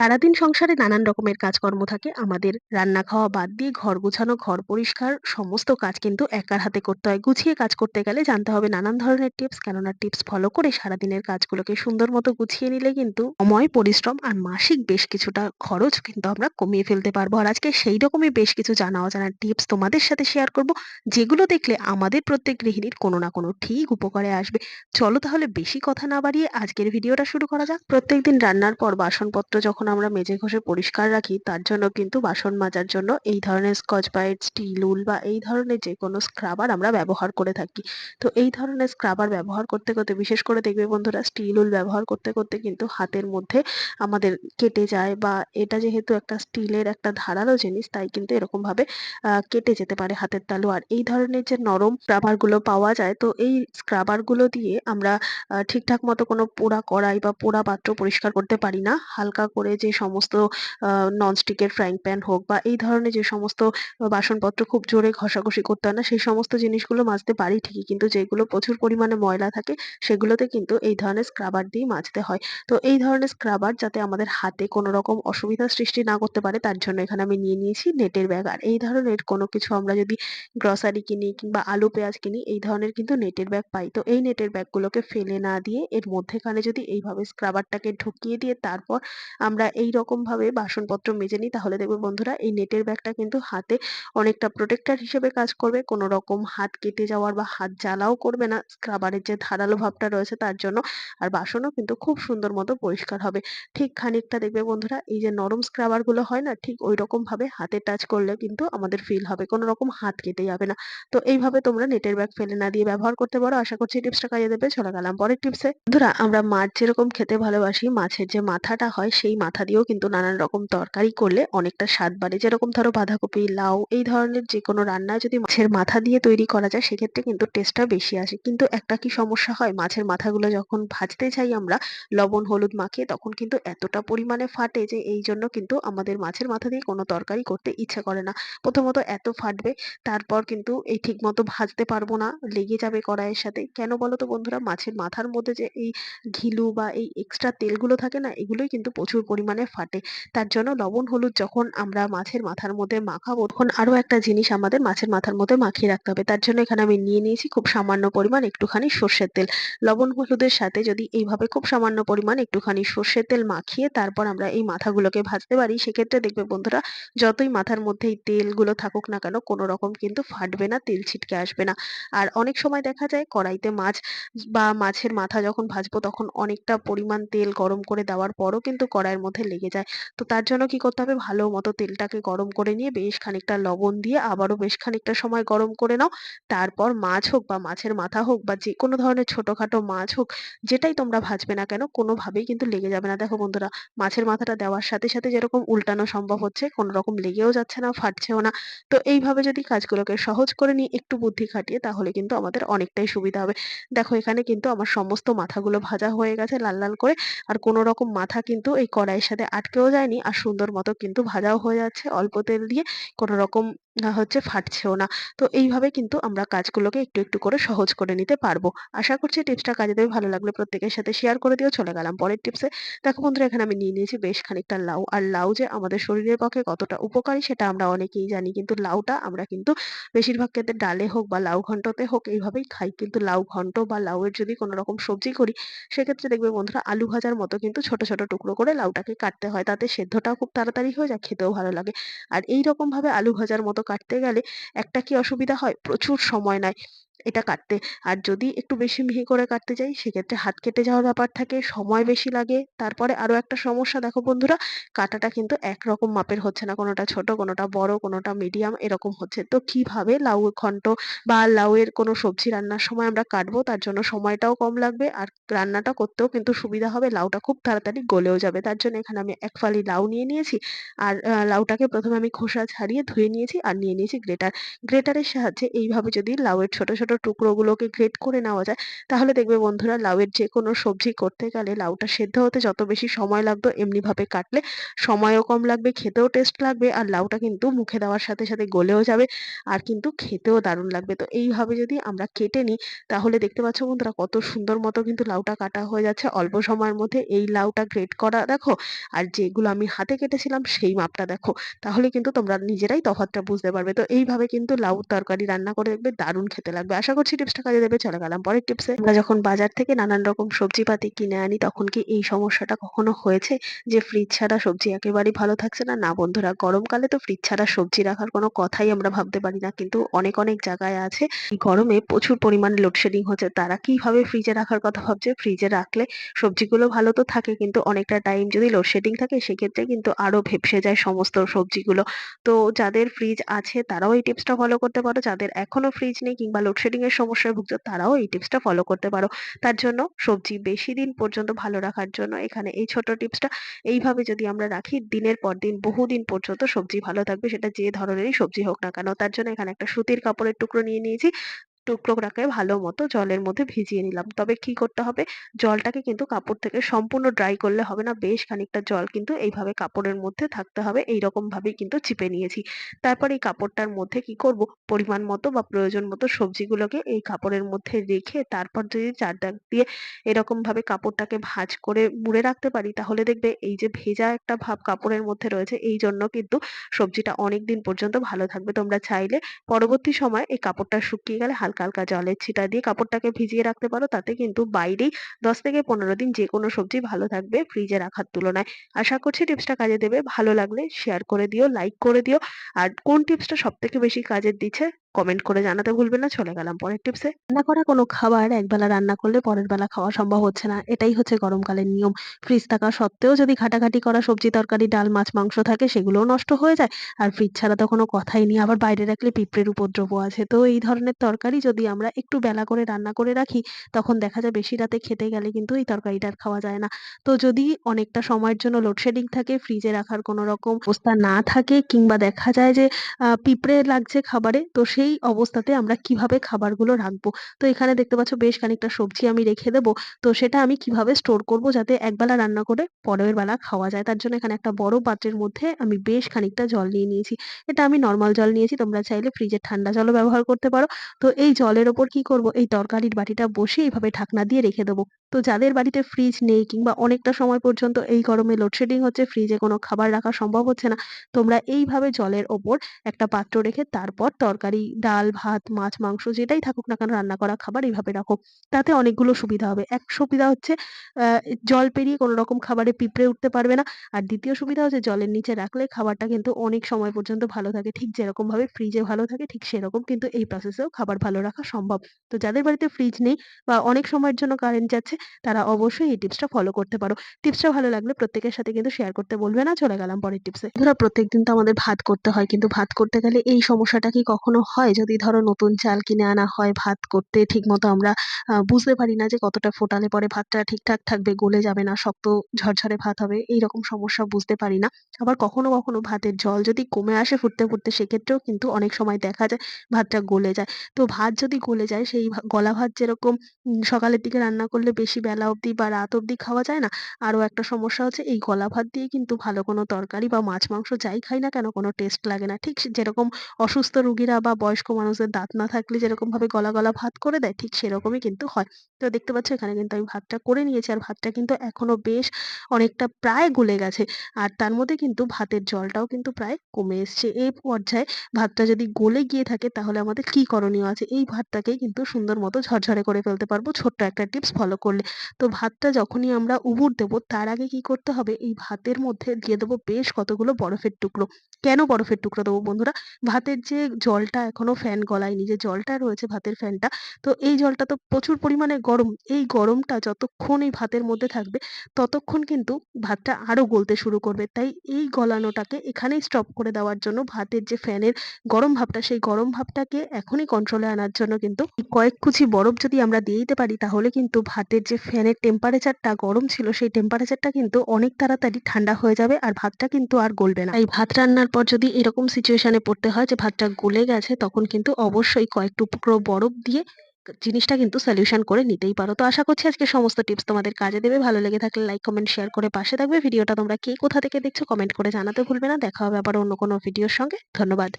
সারাদিন সংসারে নানান রকমের কাজকর্ম থাকে। আমাদের রান্না খাওয়া বাদ দিয়ে ঘর গোছানো, ঘর পরিষ্কার, সমস্ত কাজ কিন্তু একার হাতে করতে হয়। গুছিয়ে কাজ করতে গেলে জানতে হবে নানান ধরনের টিপস। কেননা টিপস ফলো করে সারাদিনের কাজগুলোকে সুন্দর মতো গুছিয়ে নিলে কিন্তু সময়, পরিশ্রম আর মাসিক বেশ কিছুটা খরচ কিন্তু আমরা কমিয়ে ফেলতে পারব। আর আজকে সেই রকমই বেশ কিছু জানা অজানা টিপস তোমাদের সাথে শেয়ার করব। যেগুলো দেখলে আমাদের প্রত্যেক গৃহিণীর কোনো না কোনো ঠিক উপকারে আসবে। চলো তাহলে বেশি কথা না বাড়িয়ে আজকের ভিডিওটা শুরু করা যাক। প্রত্যেকদিন রান্নার পর বাসনপত্র যখন আমরা মেজে ঘষে পরিষ্কার রাখি, তার জন্য কিন্তু বাসন মাজার জন্য এই ধরনের স্কচ ব্রাইট স্টিল উল বা এই ধরনের যে কোনো স্ক্রাবার আমরা ব্যবহার করে থাকি। তো এই ধরনের স্ক্রাবার ব্যবহার করতে করতে, বিশেষ করে দেখবে বন্ধুরা স্টিল উল ব্যবহার করতে করতে কিন্তু হাতের মধ্যে আমাদের কেটে যায় বা এটা যেহেতু একটা স্টিলের একটা ধারালো জিনিস, তাই কিন্তু এরকম ভাবে কেটে যেতে পারে হাতের তালু। আর এই ধরনের যে নরম স্ক্রাবারগুলো পাওয়া যায়, তো এই স্ক্রাবারগুলো দিয়ে আমরা ঠিকঠাক মতো কোনো পোড়া কড়াই বা পোড়া পাত্র পরিষ্কার করতে পারি না। হালকা করে যে সমস্ত ননস্টিকের ফ্রাইং প্যান হোক বা এই ধরনের যে সমস্ত বাসনপত্র খুব জোরে ঘষাঘষি করতে হয় না, সেই সমস্ত জিনিসগুলো মাজতে পারি ঠিকই। কিন্তু যেগুলো প্রচুর পরিমাণে ময়লা থাকে, সেগুলোতে কিন্তু এই ধরনের স্ক্রাবার দিয়ে মাজতে হয়। তো এই ধরনের স্ক্রাবার যাতে আমাদের হাতে কোনো রকম অসুবিধার সৃষ্টি না করতে পারে, তার জন্য এখানে আমি নিয়ে নিয়েছি নেটের ব্যাগ আর এই ধরনের কোনো কিছু আমরা যদি গ্রসারি কিনি কিংবা আলু, পেঁয়াজ কিনি, এই ধরনের কিন্তু নেটের ব্যাগ পাই। তো এই নেটের ব্যাগগুলোকে ফেলে না দিয়ে এর মধ্যেখানে যদি এইভাবে স্ক্রাবারটাকে ঢুকিয়ে দিয়ে তারপর আমরা এই রকম ভাবে বাসনপত্র মেজে নিই, তাহলে দেখবে বন্ধুরা এই নেটের ব্যাগটা কিন্তু হাতে অনেকটা প্রোটেক্টর হিসেবে কাজ করবে। কোনো রকম হাত কেটে যাওয়ার বা হাত জ্বালাও করবে না। স্ক্রাবারের যে ধারালো ভাবটা রয়েছে তার জন্য। আর বাসনও কিন্তু খুব সুন্দর মতো পরিষ্কার হবে। ঠিক খানিকটা দেখবে বন্ধুরা এই যে নরম স্ক্রাবারগুলো হয় না, ঠিক ওই রকম ভাবে হাতে টাচ করলে কিন্তু আমাদের ফিল হবে। কোনো রকম হাত কেটে যাবে না। তো এইভাবে তোমরা নেটের ব্যাগ ফেলে না দিয়ে ব্যবহার করতে পারো। আশা করছি টিপসটা কাজে দেবে। চলে গেলাম পরের টিপসে। বন্ধুরা আমরা মাছ যেরকম খেতে ভালোবাসি, মাছের যে মাথাটা হয় সেই মাথা দিয়েও কিন্তু নানান রকম তরকারি করলে অনেকটা স্বাদ বাড়ে। যেরকম ধরো বাঁধাকপি, লাউ, এই ধরনের যে কোনো রান্না যদি মাছের মাথা দিয়ে তৈরি করা যায়, সেক্ষেত্রে কিন্তু টেস্টটা বেশি আসে। কিন্তু একটা কি সমস্যা হয়? মাছের মাথাগুলো যখন ভাজতে চাই আমরা, লবণ, হলুদ মাখিয়ে, তখন কিন্তু এতটা পরিমাণে ফাটে যে এই জন্য কিন্তু আমাদের মাছের মাথা দিয়ে কোনো তরকারি করতে ইচ্ছে করে না। প্রথমত এত ফাটবে, তারপর কিন্তু এই ঠিক মতো ভাজতে পারব না, লেগে যাবে কড়াইয়ের সাথে। কেন বলো তো বন্ধুরা? মাছের মাথার মধ্যে যে এই ঘিলু বা এই এক্সট্রা তেলগুলো থাকে না, এগুলোই কিন্তু প্রচুর পরিমাণে ফাটে। তার জন্য লবণ, হলুদ যখন আমরা মাছের মাথার মধ্যে মাখাবো, তখন আরও একটা জিনিস আমাদের মাছের মাথার মধ্যে মাখিয়ে রাখতে হবে। তার জন্য এখানে আমি নিয়ে নিয়েছি খুব সামান্য পরিমাণ একটুখানি সর্ষের তেল। লবণ, হলুদের সাথে যদি এইভাবে খুব সামান্য পরিমাণ একটুখানি সর্ষের তেল মাখিয়ে তারপর আমরা এই মাথাগুলোকে ভাজতে পারি, সেক্ষেত্রে দেখবে বন্ধুরা যতই মাথার মধ্যে এই তেলগুলো থাকুক না কেন, কোনো রকম কিন্তু ফাটবে না, তেল ছিটকে আসবে না। আর অনেক সময় দেখা যায় কড়াইতে মাছ বা মাছের মাথা যখন ভাজবো, তখন অনেকটা পরিমাণ তেল গরম করে দেওয়ার পরও কিন্তু কড়াইয়ের মধ্যে লেগে যায়। তো তার জন্য কি করতে হবে? ভালো মতো তেলটাকে গরম করে নিয়ে বেশ খানিকটা লবণ দিয়ে আবারও বেশ খানিকটা সময় গরম করে নাও। তারপর মাছ হোক বা মাছের মাথা হোক বা যে কোনো ধরনের ছোটখাটো মাছ হোক, যেটাই তোমরা ভাজবে না কেন, কোনোভাবেই কিন্তু লেগে যাবে না। দেখো বন্ধুরা, মাছের মাথাটা দেওয়ার সাথে সাথে যেরকম উল্টানো সম্ভব হচ্ছে কোনো রকম লেগেও যাচ্ছে না, ফাটছেও না। তো এইভাবে যদি কাজগুলোকে সহজ করে নিই একটু বুদ্ধি খাটিয়ে, তাহলে কিন্তু আমাদের অনেকটাই সুবিধা হবে। দেখো এখানে কিন্তু আমার সমস্ত মাথাগুলো ভাজা হয়ে গেছে লাল লাল করে, আর কোনো রকম মাথা কিন্তু এই সাথে আটকেও যায়নি। আর সুন্দর মতো কিন্তু ভাজাও হয়ে যাচ্ছে। অল্প তেল দিয়ে কোনো রকম হচ্ছে ফাটছেও না। তো এইভাবে কিন্তু আমরা কাজগুলোকে একটু একটু করে সহজ করে নিতে পারব। আশা করছি টিপসটা কাজে দেবে, ভালো লাগলে প্রত্যেকের সাথে শেয়ার করে দিও। চলে গেলাম পরের টিপসে। দেখো বন্ধুরা, এখানে আমি নিয়ে নিয়েছি বেশ খানিকটা লাউ। আর লাউ যে আমাদের শরীরের পক্ষে কতটা উপকারী সেটা আমরা অনেকেই জানি। কিন্তু লাউটা আমরা কিন্তু বেশিরভাগ ক্ষেত্রে ডালে হোক বা লাউ ঘন্টতে হোক এইভাবেই খাই। কিন্তু লাউ ঘন্ট বা লাউয়ের যদি কোনো রকম সবজি করি, সেক্ষেত্রে দেখবে বন্ধুরা আলু ভাজার মতো কিন্তু ছোট ছোট টুকরো করে লাউটাকে কাটতে হয়। তাতে সেদ্ধটাও খুব তাড়াতাড়ি হয়ে যায়, খেতেও ভালো লাগে। আর এই ভাবে আলু ভাজার মতো কাটতে গেলে একটা কি অসুবিধা হয়? প্রচুর সময় নেয়। এটা কাটতে। আর যদি একটু বেশি মিহি করে কাটতে যাই, সেক্ষেত্রে হাত কেটে যাওয়ার ব্যাপার থাকে, সময় বেশি লাগে। তারপরে আরও একটা সমস্যা দেখো বন্ধুরা, কাটাটা কিন্তু একরকম মাপের হচ্ছে না, কোনোটা ছোট, কোনোটা বড়, কোনোটা মিডিয়াম এরকম হচ্ছে। তো কীভাবে লাউ ঘন্ট বা লাউয়ের কোনো সবজি রান্নার সময় আমরা কাটবো, তার জন্য সময়টাও কম লাগবে আর রান্নাটা করতেও কিন্তু সুবিধা হবে, লাউটা খুব তাড়াতাড়ি গলেও যাবে। তার জন্য এখানে আমি এক ফালি লাউ নিয়ে নিয়েছি আর লাউটাকে প্রথমে আমি খোসা ছাড়িয়ে ধুয়ে নিয়েছি আর নিয়ে নিয়েছি গ্রেটার। গ্রেটারের সাহায্যে এইভাবে যদি লাউয়ের ছোট ছোট ছোট টুকরোগুলোকে গ্রেট করে নেওয়া যায়, তাহলে দেখবে বন্ধুরা লাউয়ের যে কোনো সবজি করতে গেলে লাউটা সেদ্ধ হতে যত বেশি সময় লাগতো এমনিভাবে কাটলে সময়ও কম লাগবে, খেতেও টেস্ট লাগবে, আর লাউটা কিন্তু মুখে দেওয়ার সাথে সাথে গলেও যাবে, আর কিন্তু খেতেও দারুণ লাগবে। তো এইভাবে যদি আমরা কেটে নিই, তাহলে দেখতে পাচ্ছ বন্ধুরা কত সুন্দর মতো কিন্তু লাউটা কাটা হয়ে যাচ্ছে। অল্প সময়ের মধ্যে এই লাউটা গ্রেট করা দেখো, আর যেগুলো আমি হাতে কেটেছিলাম সেই মাপটা দেখো, তাহলে কিন্তু তোমরা নিজেরাই তফাৎটা বুঝতে পারবে। তো এইভাবে কিন্তু লাউ তরকারি রান্না করে দেখবে দারুণ খেতে লাগবে। আশা করছি টিপসটা কাজে দেবে। চলে গেলাম পরের টিপসে আমরা যখন বাজার থেকে নানান রকম সবজিপাতি কিনে আনি, তখন কি এই সমস্যাটা কখনো হয়েছে? যে ফ্রিজ ছাড়া সবজি একেবারেই ভালো থাকছে না? না বন্ধুরা, গরমকালে তো ফ্রিজ ছাড়া সবজি রাখার কোনো কথাই আমরা ভাবতে পারি না। কিন্তু অনেক অনেক জায়গায় আছে গরমে প্রচুর পরিমাণে লোডশেডিং হচ্ছে। তারা কীভাবে ফ্রিজে রাখার কথা ভাবছে? ফ্রিজে রাখলে সবজিগুলো ভালো তো থাকে, কিন্তু অনেকটা টাইম যদি লোডশেডিং থাকে, সেক্ষেত্রে কিন্তু আরও ভেপসে যায় সমস্ত সবজিগুলো। তো যাদের ফ্রিজ আছে, তারাও এই টিপসটা ফলো করতে পারো। যাদের এখনও ফ্রিজ নেই কিংবা লোডশেডিং এর সমস্যায় ভুগছো, তারাও এই টিপসটা ফলো করতে পারো। তার জন্য সবজি বেশি দিন পর্যন্ত ভালো রাখার জন্য এখানে এই ছোট টিপসটা এইভাবে যদি আমরা রাখি, দিনের পর দিন বহুদিন পর্যন্ত সবজি ভালো থাকবে, সেটা যে ধরনেরই সবজি হোক না কেন, তার জন্য এখানে একটা সুতির কাপড়ের টুকরো নিয়ে নিয়েছি। টুকরোটাকে ভালো মতো জলের মধ্যে ভিজিয়ে নিলাম। তবে কি করতে হবে? জলটাকে কিন্তু কাপড় থেকে সম্পূর্ণ ড্রাই করলে হবে না। বেশ খানিকটা জল কিন্তু এইভাবে কাপড়ের মধ্যে থাকতে হবে। এইরকম ভাবেই কিন্তু চিপে নিয়েছি। তারপর এই কাপড়টার মধ্যে কি করব? পরিমাণ মতো বা প্রয়োজন মতো সবজিগুলোকে এই কাপড়ের মধ্যে রেখে তারপর যদি চারদিক দিয়ে এরকম ভাবে কাপড়টাকে ভাঁজ করে মুড়ে রাখতে পারি, তাহলে দেখবে এই যে ভেজা একটা ভাব কাপড়ের মধ্যে রয়েছে, এই জন্য কিন্তু সবজিটা অনেক দিন পর্যন্ত ভালো থাকবে। তোমরা চাইলে পরবর্তী সময় এই কাপড়টা শুকিয়ে গেলে হালকা হালকা জলের ছিটা দিয়ে কাপড়টাকে ভিজিয়ে রাখতে পারো। তাতে কিন্তু বাইরেই দশ থেকে পনেরো দিন যে কোনো সবজি ভালো থাকবে ফ্রিজে রাখার তুলনায়। আশা করছি টিপসটা কাজে দেবে। ভালো লাগলে শেয়ার করে দিও লাইক করে দিও। আর কোন টিপসটা সব থেকে বেশি কাজের দিচ্ছে কমেন্ট করে জানাতে ভুলবে না, চলে গেলাম পরের টিপসে রান্না করা কোনো খাবার একবেলা রান্না করলে পরের বেলা খাওয়া সম্ভব হচ্ছে না। এটাই হচ্ছে গরমকালের নিয়ম। ফ্রিজ থাকা সত্ত্বেও যদি ঘাটাঘাটি করা সবজি তরকারি, ডাল, মাছ, মাংস থাকে সেগুলোও নষ্ট হয়ে যায়। আর ফ্রিজ ছাড়া তো কোনো কথাই নেই, আবার বাইরে রাখলে পিঁপড়ের উপদ্রব আছে। তো এই ধরনের তরকারি যদি আমরা একটু বেলা করে রান্না করে রাখি, তখন দেখা যায় বেশি রাতে খেতে গেলে কিন্তু এই তরকারিটা আর খাওয়া যায় না। তো যদি অনেকটা সময়ের জন্য লোডশেডিং থাকে ফ্রিজে রাখার কোনো রকম অবস্থা না থাকে, কিংবা দেখা যায় যে পিঁপড়ে লাগছে খাবারে, তো সেই অবস্থাতে আমরা কীভাবে খাবারগুলো রাখব তো এখানে দেখতে পাচ্ছ বেশ খানিকটা সবজি আমি রেখে দেবো। তো সেটা আমি কীভাবে স্টোর করব যাতে একবেলা রান্না করে পরের বেলা খাওয়া যায়? তার জন্য এখানে একটা বড় পাত্রের মধ্যে আমি বেশ খানিকটা জল নিয়ে নিয়েছি। এটা আমি নর্মাল জল নিয়েছি, তোমরা চাইলে ফ্রিজের ঠান্ডা জলও ব্যবহার করতে পারো। তো এই জলের ওপর কি করব? এই তরকারির বাটিটা বসিয়ে এইভাবে ঢাকনা দিয়ে রেখে দেবো। তো যাদের বাড়িতে ফ্রিজ নেই কিংবা অনেকটা সময় পর্যন্ত এই গরমে লোডশেডিং হচ্ছে ফ্রিজে কোনো খাবার রাখা সম্ভব হচ্ছে না, তোমরা এইভাবে জলের ওপর একটা পাত্র রেখে তারপর তরকারি ডাল, ভাত, মাছ, মাংস যেটাই থাকুক না কেন রান্না করা খাবার এইভাবে রাখো। তাতে অনেকগুলো সুবিধা হবে। এক সুবিধা হচ্ছে জল পেরিয়ে কোনো রকম খাবারে পিঁপড়ে উঠতে পারবে না। আর দ্বিতীয় সুবিধা হচ্ছে জলের নিচে রাখলে খাবারটা কিন্তু অনেক সময় পর্যন্ত ভালো থাকে। ঠিক যেরকম ভাবে ফ্রিজে ভালো থাকে, ঠিক সেরকম কিন্তু এই প্রসেসেও খাবার ভালো রাখা সম্ভব। তো যাদের বাড়িতে ফ্রিজ নেই বা অনেক সময়ের জন্য কারেন্ট যাচ্ছে, তারা অবশ্যই এই টিপসটা ফলো করতে পারো। টিপসটা ভালো লাগলে প্রত্যেকের সাথে কিন্তু শেয়ার করতে বলবে না। চলে গেলাম পরের টিপসে ধরো প্রত্যেকদিন তো আমাদের ভাত করতে হয়। কিন্তু ভাত করতে গেলে এই সমস্যাটা কি কখনো হয়? যদি ধরো নতুন চাল কিনে আনা হয়, ভাত করতে ঠিক মতো আমরা বুঝতে পারি না যে কতটা ফোটালে পরে ভাতটা ঠিকঠাক থাকবে, গলে যাবে না, শক্ত ঝরঝরে ভাত হবে, এইরকম সমস্যা বুঝতে পারি না। আবার কখনো কখনো ভাতের জল যদি কমে আসে ফুটতে ফুটতে, সেক্ষেত্রেও কিন্তু অনেক সময় দেখা যায় ভাতটা গলে যায়। তো ভাত যদি গলে যায়, সেই গলা ভাত যেরকম সকালের দিকে রান্না করলে বেশি বেলা অবধি বা রাত অবধি খাওয়া যায় না আরও একটা সমস্যা হচ্ছে এই গলা ভাত দিয়ে কিন্তু ভালো কোনো তরকারি বা মাছ মাংস যাই খাই না কেন কোনো টেস্ট লাগে না। ঠিক যেরকম অসুস্থ রুগীরা বা বয়স্ক মানুষদের দাঁত না থাকলে যেরকম ভাবে গলা গলা ভাত করে দেয়, ঠিক সেরকমই কিন্তু হয়। তো দেখতে পাচ্ছ এখানে কিন্তু আমি ভাতটা করে নিয়েছি আর ভাতটা কিন্তু এখনও বেশ অনেকটা প্রায় গলে গেছে। আর তার মধ্যে কিন্তু ভাতের জলটাও কিন্তু প্রায় কমে এসছে। এই পর্যায়ে ভাতটা যদি গলে গিয়ে থাকে তাহলে আমাদের কি করণীয় আছে? এই ভাতটাকেই কিন্তু সুন্দর মতো ঝরঝরে করে ফেলতে পারব। ছোট্ট একটা টিপস ফলো করলে। তো ভাতটা যখনই আমরা উবুর দেবো, তার আগে কি করতে হবে? এই ভাতের মধ্যে দিয়ে দেবো বেশ কতগুলো বরফের টুকরো। কেন বরফের টুকরো দেবো বন্ধুরা? ভাতের যে জলটা এখনও ফ্যান গলায়নি যে জলটা রয়েছে ভাতের ফ্যানটা। তো এই জলটা তো প্রচুর পরিমাণে গরম। এই গরমটা যতক্ষণ এই ভাতের মধ্যে থাকবে, ততক্ষণ কিন্তু ভাতটা আরও গলতে শুরু করবে। তাই এই গলানোটাকে এখানেই স্টপ করে দেওয়ার জন্য ভাতের যে ফ্যানের গরম ভাবটা, সেই গরম ভাবটাকে এখনই কন্ট্রোলে আনার জন্য কিন্তু কয়েক কুচি বরফ যদি আমরা দিয়ে দিতে পারি, তাহলে কিন্তু ভাতের যে ফ্যানের টেম্পারেচারটা গরম ছিল, সেই টেম্পারেচারটা কিন্তু অনেক তাড়াতাড়ি ঠান্ডা হয়ে যাবে আর ভাতটা কিন্তু আর গলবে না। এই ভাত রান্নার পর যদি এরকম সিচুয়েশনে পড়তে হয় যে ভাতটা গলে গেছে, তখন তখন কিন্তু অবশ্যই কয়েক টুকরো বরফ দিয়ে জিনিসটা কিন্তু সলিউশন করে নিতেই পারো। তো আশা করছি আজকে সমস্ত টিপস তোমাদের কাজে দেবে। ভালো লেগে থাকলে লাইক কমেন্ট শেয়ার করে পাশে থাকবে। ভিডিওটা তোমরা কে কোথা থেকে দেখছ কমেন্ট করে জানাতে ভুলবে না। দেখা হবে আবার অন্য কোনো ভিডিওর সঙ্গে। ধন্যবাদ।